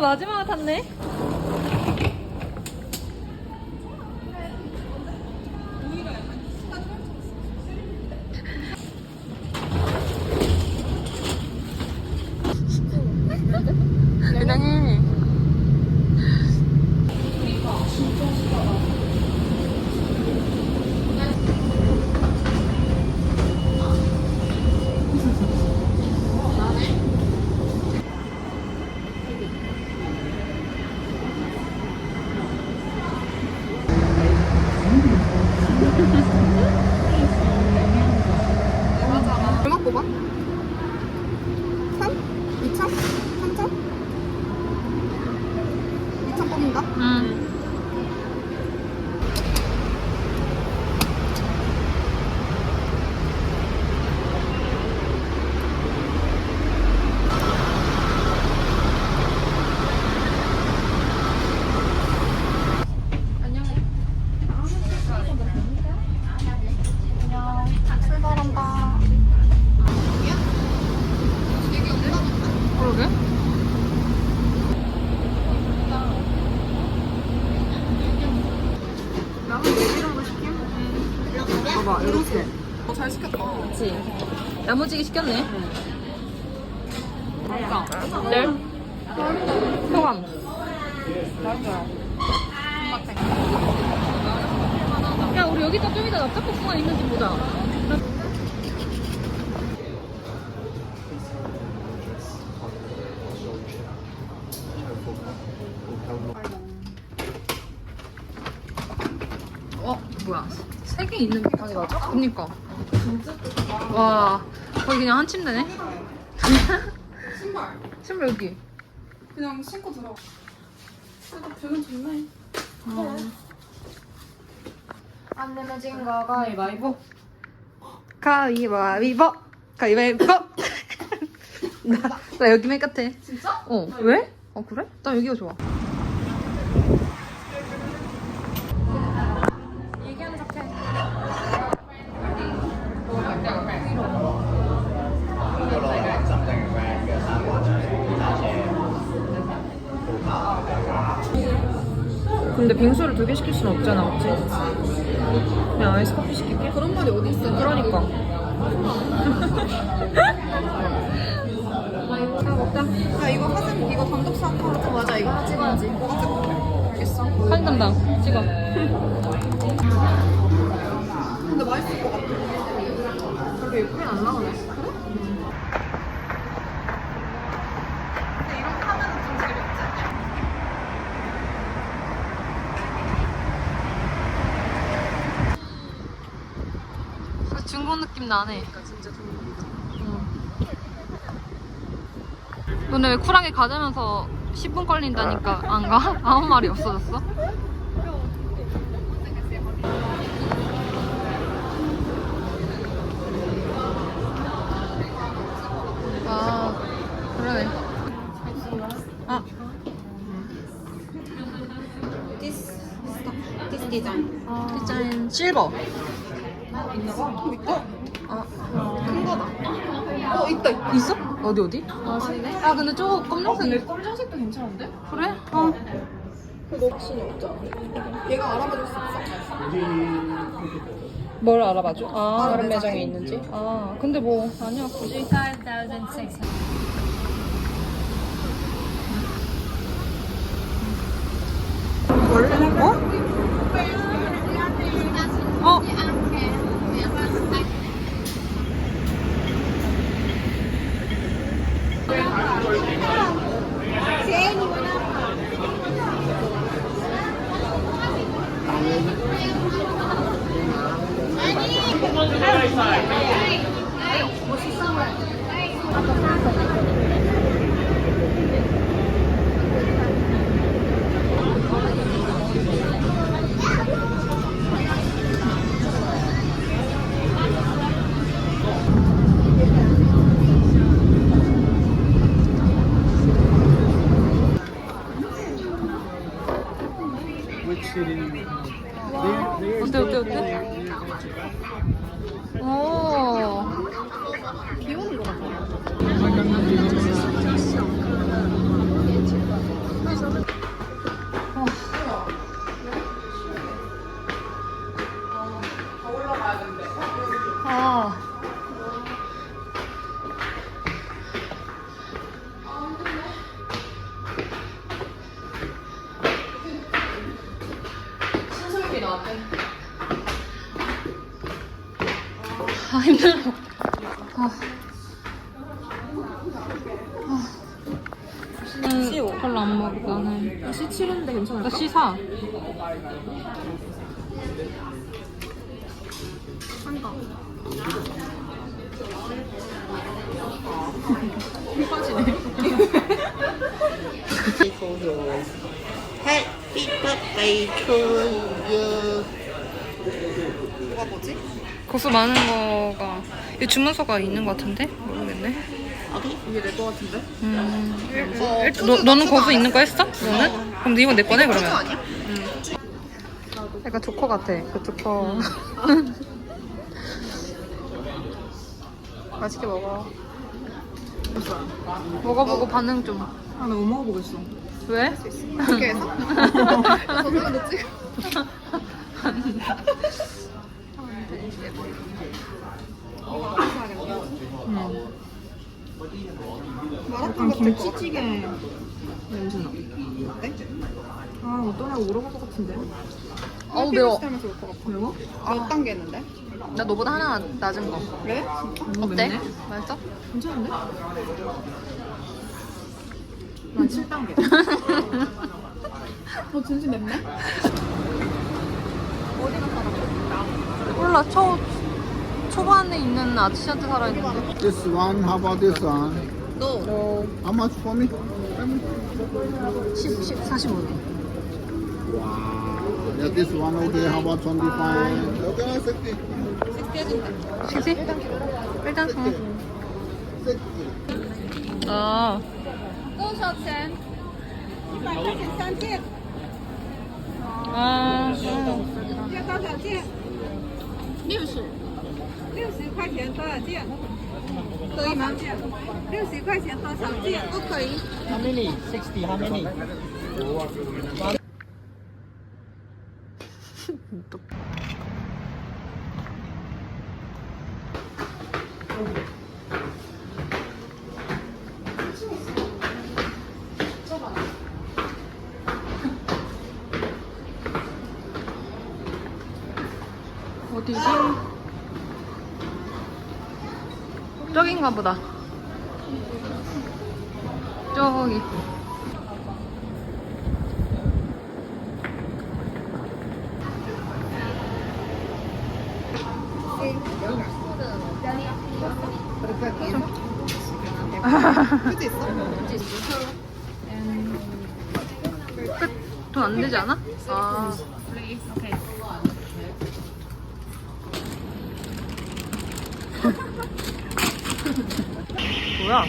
마지막에 탔네. 회장님. 얼마 뽑아? 3? 2천? 3천? 2천 뽑는다? 응. 출발한다. 그러게. 나는 이런 거 시킴? 봐봐, 이렇게. 어, 잘 시켰다. 그치. 야무지게 시켰네. 네? 소감. 야, 우리 여기다 좀 이따 납작볶음만 있는지 보자. 어, 뭐야. 세 개 있는 방이 맞아? 그니까. 와, 거의 그냥 한 침대네? 신발. 신발 여기. 그냥 신고 들어가. 그래도 뷰는 좋네. 안 내면 진 거 가위바위보. 가위바위보. 가위바위보. 나, 나 여기 맨 끝에. 진짜? 어, 왜? 어, 그래? 나 여기가 좋아. 근데 빙수를 두 개 시킬 수는 없잖아, 맞지? 그냥 아이스 커피 시킬게. 그런 말이 어디 있어? 그러니까. 다 먹자. 야, 이거 사진, 이거 단독 사진 하고 맞아, 이거 하나 찍어야지. 뭐가 찍어? 알겠어. 사진 담당 찍어. 근데 맛있을 것 같아. 그렇게 예쁘게 안 나오네. 근데 이렇게 하면은 좀 재밌지? 그 나네. 진짜 너네 왜 쿨하게 가자면서 10분 걸린다니까 안 가? 아무 말이 없어졌어? 아, 그러네. 아, This, this design. 디자인 실버. 있나 봐. 어, 있다. 아, 큰 거다. 어, 있다, 있다. 있 어? 어디 어디? 아 근데 저거 검정색 검정색도 괜찮은데? 그래? 어. 그거 확신이 없잖아. 얘가 알아봐줄 수 있어. 뭘 알아봐줘? 아, 다른 매장에 있는지? 아, 근데 뭐 아니야 굳이. 원래? 어? 어? Which city? There, there is 어때, 어때, no 어때? 힘들어. 아. 아. 씨는 별로 안 먹어, 나는. 시 7인데 괜찮아. 나 씨사. 한가. Happy birthday to you. 고수 많은 거가 이 주문서가 있는 것 같은데 모르겠네. 이게 내 거 같은데? 음. 어, 너 너는 고수 있는 거 했어? 너는? 그럼 이건 내 거네 그러면. 아니야? 약간 조커 같아. 그 조커. 맛있게 먹어. 먹어보고 반응 좀. 아, 나 못 먹어보겠어. 왜? 어떻게 해서? 저번에 너 찍어. 약간 김치찌개 냄새 나. 네? 아, 어떤 애가 물어볼 것 같은데. 어우 매워. 하면서 올것 같아. 매워? 몇 단계 했는데? 나 너보다 하나 낮은 거. 그래? 어, 어때? 맵네? 맛있어? 괜찮은데? 난 7단계. 어, 진짜 맵네? 몰라 초 초반에 있는 아저씨한테 살아있는데. This one, how about this one? 너. How much for me? 10, 10, 45원. Wow. Yeah, this one okay. How about 25? Okay, 60. 식지? 일단 응. 아. 多少钱？一百块钱三件， 아. 要多少件？ 六十。六十块钱多少件？可以吗？六十块钱多少件？不可以。How many? 60. How many? 어디지? 저긴가 보다. 저기. 있어? 돈안 되지 않아? 아. 뭐야?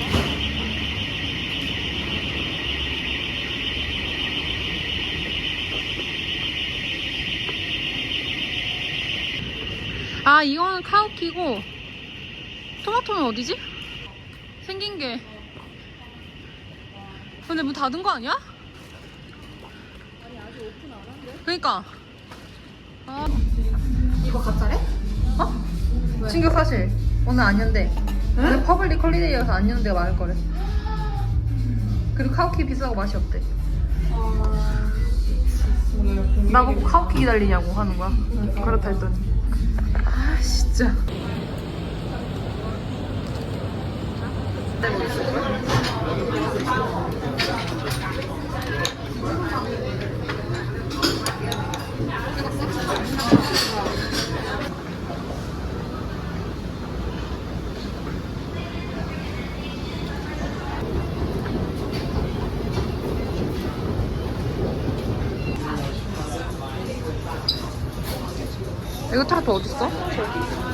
아 이거는 카우키고 토마토는 어디지? 생긴 게 근데 문 닫은 거 아니야? 그니까 아. 이거 가짜래? 어? 충격 사실 오늘 안 연대 오늘 퍼블릭 홀리데이여서 안 연대가 많을 거래. 그리고 카우키 비싸고 맛이 없대 나보고 카우키 기다리냐고 하는 거야? 그렇다 했더니. 아 진짜?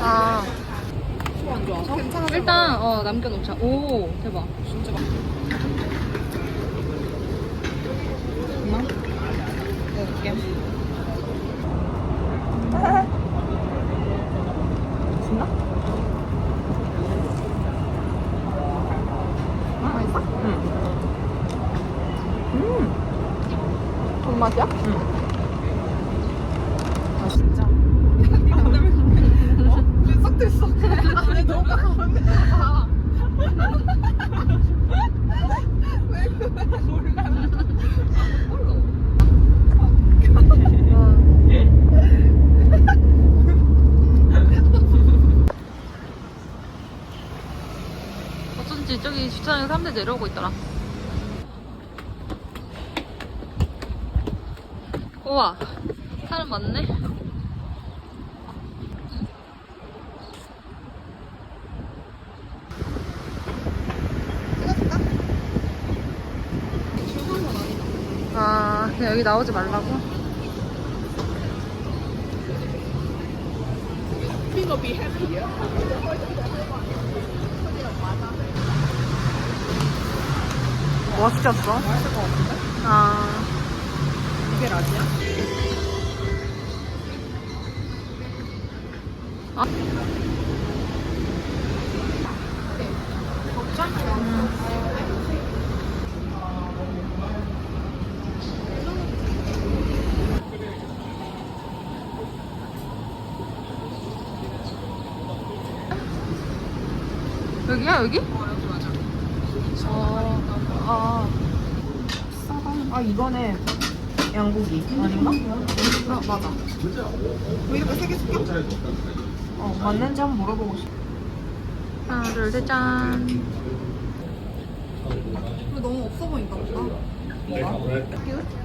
아안 좋아서? 괜찮아. 일단 어 남겨놓자 오 대박 진짜 네. 먹어볼게. 진짜? 맛있어? 응. 음. 아 진짜. 어쩐지 저기 주차장에 사람들 내려오고 있더라. 우와, 사람 많네. 아, 그냥 여기 나오지 말라고? 뭐 시켰어? 맛있을 것 같은데? 아, 이게 라지야? 여기야, 여기? 어, 아, 싸다. 아, 이거네. 양고기. 아닌가? 아, 맞아. 왜 이렇게 세개 시켜? 어, 맞는지 한번 물어보고 싶어. 하나, 둘, 셋, 짠. 너무 없어 보인다. 뭐가?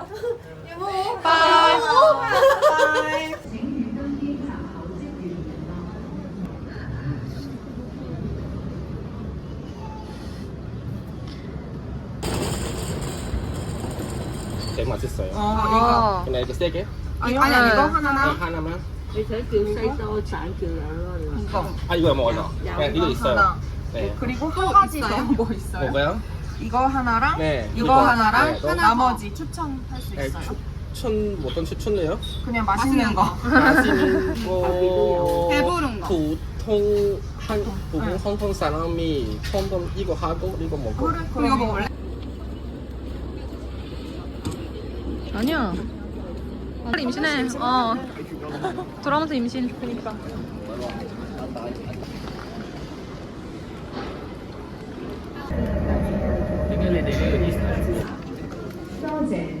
제일 맛있어요. 아, 근데 이거 세 개? 아니, 아니, 아니, 이거 하나랑 하나만? 你想叫西多橙叫有咯。 이거. 아 이거 먹어요. 네, 이거 있어요. 하나. 네. 그리고 한 가지 더 뭐 있어요? 뭐가요? 이거 하나랑 네. 이거 하나랑 네, 너- 나머지 추천할 수 네, 있어요. 추천 어떤 추천이에요? 그냥 맛있는 거. 맛있는 거. 배부른 거. 보통 한 부분 성통 사람이 처음 이거 하고 이거 먹고. 그래, 그럼 이거 먹을래? 아니야. 빨리 임신해. 어. 돌아오면서 임신. 그니까. 아.